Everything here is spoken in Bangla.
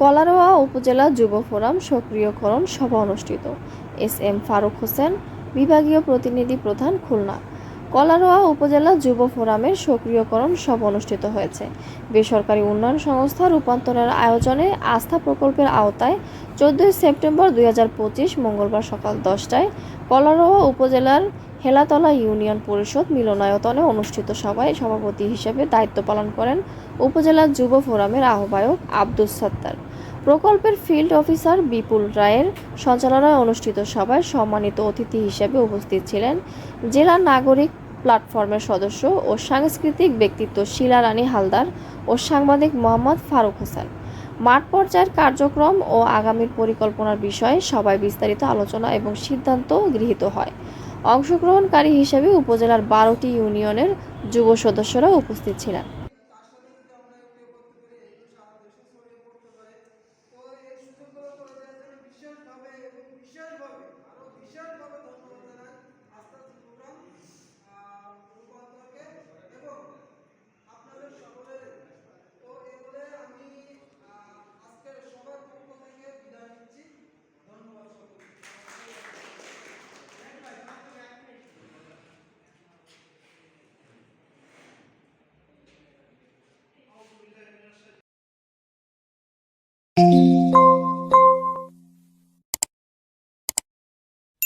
কলারোয়া উপজেলা যুব ফোরাম সক্রিয়করণ সভা অনুষ্ঠিত। এস এম ফারুক হোসেন, বিভাগীয় প্রতিনিধি প্রধান খুলনা। কলারোয়া উপজেলা যুব ফোরামের সক্রিয়করণ সভা অনুষ্ঠিত হয়েছে। বেসরকারি উন্নয়ন সংস্থা রূপান্তরের আয়োজনে আস্থা প্রকল্পের আওতায় চোদ্দই সেপ্টেম্বর দুই হাজার পঁচিশ মঙ্গলবার সকাল দশটায় কলারোয়া উপজেলার হেলাতলা ইউনিয়ন পরিষদ মিলনায়তনে অনুষ্ঠিত সভায় সভাপতি হিসেবে দায়িত্ব পালন করেন উপজেলা যুব ফোরামের আহ্বায়ক আব্দুস সত্তার। প্রকল্পের ফিল্ড অফিসার বিপুল রায়ের সঞ্চালনায় অনুষ্ঠিত সভায় সম্মানিত অতিথি হিসেবে উপস্থিত ছিলেন জেলা নাগরিক প্ল্যাটফর্মের সদস্য ও সাংস্কৃতিক ব্যক্তিত্ব শিলা রানী হালদার ও সাংবাদিক মোহাম্মদ ফারুক হোসেন। মাঠ পর্যায়ের কার্যক্রম ও আগামীর পরিকল্পনার বিষয়ে সবাই বিস্তারিত আলোচনা এবং সিদ্ধান্ত গৃহীত হয়। অংশগ্রহণকারী হিসেবে উপজেলার বারোটি ইউনিয়নের যুব সদস্যরা উপস্থিত ছিলেন। বিশালভাবে